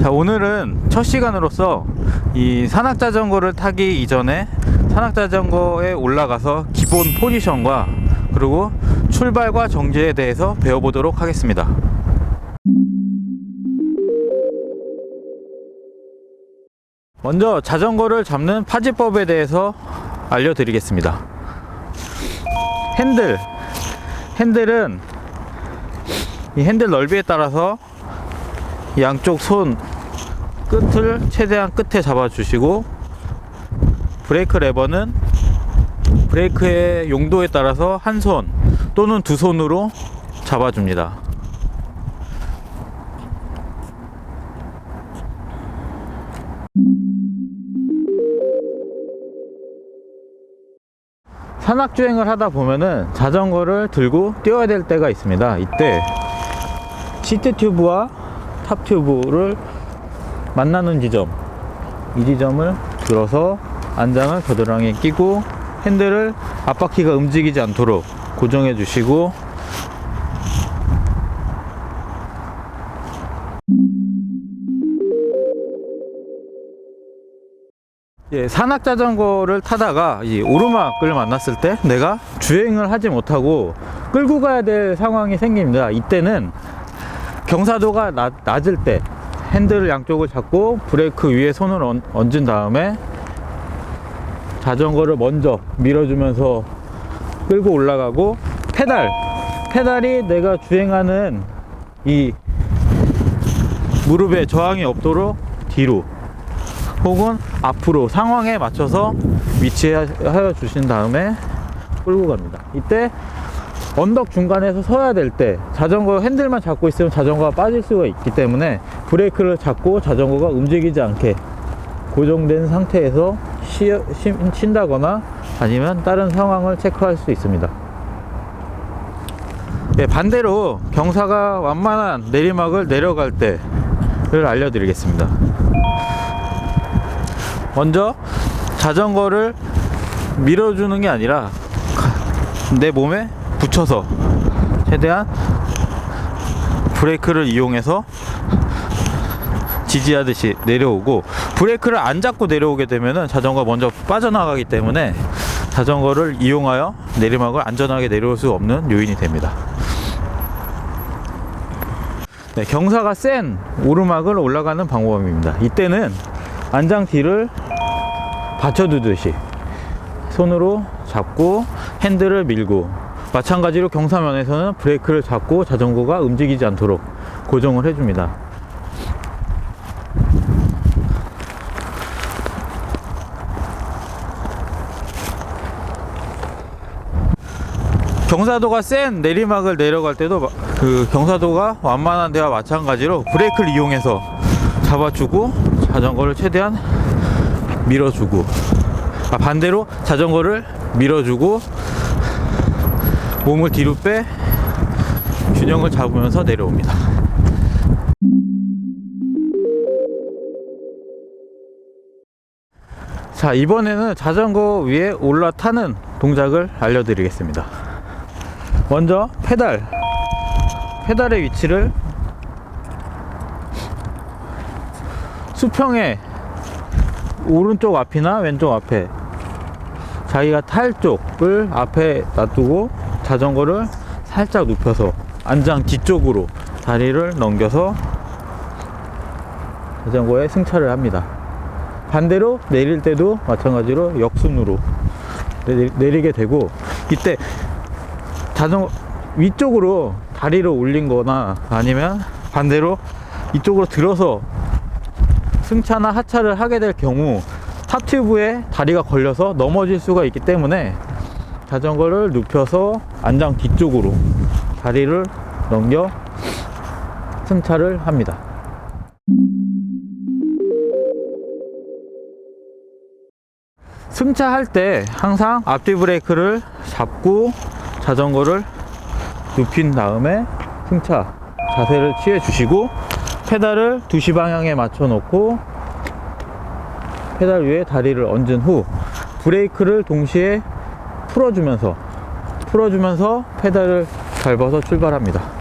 자 오늘은 첫 시간으로서 이 산악자전거를 타기 이전에 산악자전거에 올라가서 기본 포지션과 그리고 출발과 정지에 대해서 배워보도록 하겠습니다. 먼저 자전거를 잡는 파지법에 대해서 알려드리겠습니다. 핸들. 핸들은 이 핸들 넓이에 따라서 양쪽 손 끝을 최대한 끝에 잡아주시고 브레이크 레버는 브레이크의 용도에 따라서 한 손 또는 두 손으로 잡아줍니다. 산악주행을 하다 보면은 자전거를 들고 뛰어야 될 때가 있습니다. 이때 시트 튜브와 탑 튜브를 만나는 지점 이 지점을 들어서 안장을 겨드랑이에 끼고 핸들을 앞바퀴가 움직이지 않도록 고정해 주시고 예, 산악 자전거를 타다가 이 오르막을 만났을 때 내가 주행을 하지 못하고 끌고 가야 될 상황이 생깁니다. 이때는 경사도가 낮, 낮을 때 핸들을 양쪽을 잡고 브레이크 위에 손을 얹, 얹은 다음에 자전거를 먼저 밀어주면서 끌고 올라가고 페달 페달이 내가 주행하는 이 무릎에 저항이 없도록 뒤로 혹은 앞으로 상황에 맞춰서 위치하여 주신 다음에 끌고 갑니다. 이때 언덕 중간에서 서야 될 때 자전거 핸들만 잡고 있으면 자전거가 빠질 수가 있기 때문에 브레이크를 잡고 자전거가 움직이지 않게 고정된 상태에서 시, 시, 쉰다거나 아니면 다른 상황을 체크할 수 있습니다. 네, 반대로 경사가 완만한 내리막을 내려갈 때를 알려드리겠습니다. 먼저 자전거를 밀어주는 게 아니라 내 몸에 붙여서 최대한 브레이크를 이용해서 지지하듯이 내려오고 브레이크를 안 잡고 내려오게 되면은 자전거 먼저 빠져나가기 때문에 자전거를 이용하여 내리막을 안전하게 내려올 수 없는 요인이 됩니다. 네, 경사가 센 오르막을 올라가는 방법입니다. 이때는 안장 뒤를 받쳐두듯이 손으로 잡고 핸들을 밀고 마찬가지로 경사면에서는 브레이크를 잡고 자전거가 움직이지 않도록 고정을 해줍니다. 경사도가 센 내리막을 내려갈 때도 마- 그 경사도가 완만한 데와 마찬가지로 브레이크를 이용해서 잡아주고 자전거를 최대한 밀어주고 아, 반대로 자전거를 밀어주고 몸을 뒤로 빼 균형을 잡으면서 내려옵니다. 자 이번에는 자전거 위에 올라타는 동작을 알려드리겠습니다. 먼저 페달 페달의 위치를 수평의 오른쪽 앞이나 왼쪽 앞에 자기가 탈 쪽을 앞에 놔두고 자전거를 살짝 눕혀서 안장 뒤쪽으로 다리를 넘겨서 자전거에 승차를 합니다. 반대로 내릴 때도 마찬가지로 역순으로 내리, 내리게 되고 이때 자전거 위쪽으로 다리를 올린 거나 아니면 반대로 이쪽으로 들어서 승차나 하차를 하게 될 경우 탑튜브에 다리가 걸려서 넘어질 수가 있기 때문에 자전거를 눕혀서 안장 뒤쪽으로 다리를 넘겨 승차를 합니다. 승차할 때 항상 앞뒤 브레이크를 잡고 자전거를 눕힌 다음에 승차 자세를 취해 주시고 페달을 2시 방향에 맞춰 놓고 페달 위에 다리를 얹은 후 브레이크를 동시에 풀어주면서 풀어주면서 페달을 밟아서 출발합니다.